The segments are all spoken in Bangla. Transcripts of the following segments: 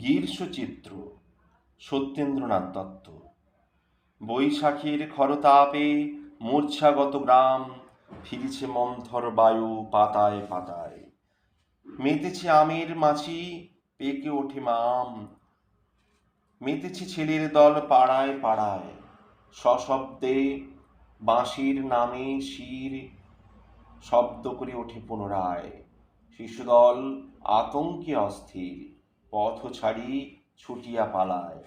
গীর্ষচিত্র, সত্যেন্দ্রনাথ দত্ত। বৈশাখীর খরতাপে মূর্ছাগত গ্রাম ফিরেছে মন্থর বায়ু পাতায় পাতায়। মেতেছে আমের মাছি, পেকে ওঠে মাম। মেতেছে ছেলের দল পাড়ায় পাড়ায়। সশব্দে বাঁশির নামে শির শব্দ করে ওঠে পুনরায়। শিশুদল আতঙ্কে অস্থির। পথ ছাড়ি ছুটিয়া পালায়।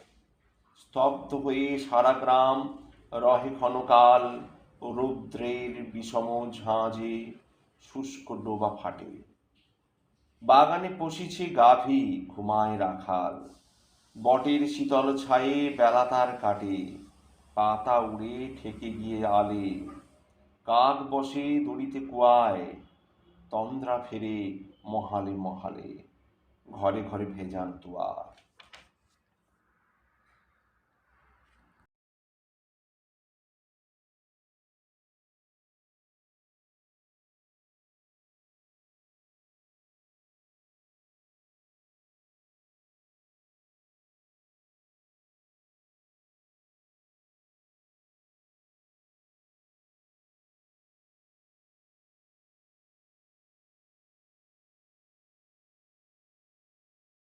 স্তব্ধ হয়ে সারা গ্রাম রহে ক্ষণকাল রৌদ্রের বিষম ঝাঁঝে শুষ্ক ডোবা ফাটে। বাগানে পশিছে গাভী ঘুমায় রাখাল। বটের শীতল ছায়ে বেলা তার কাটে। পাতা উড়ে ঠেকে গিয়ে আলে। কাক বসে দড়িতে কুয়ায়, তন্দ্রা ফেরে মহালে মহালে। ঘরে ঘরে ভেজান দুয়ার।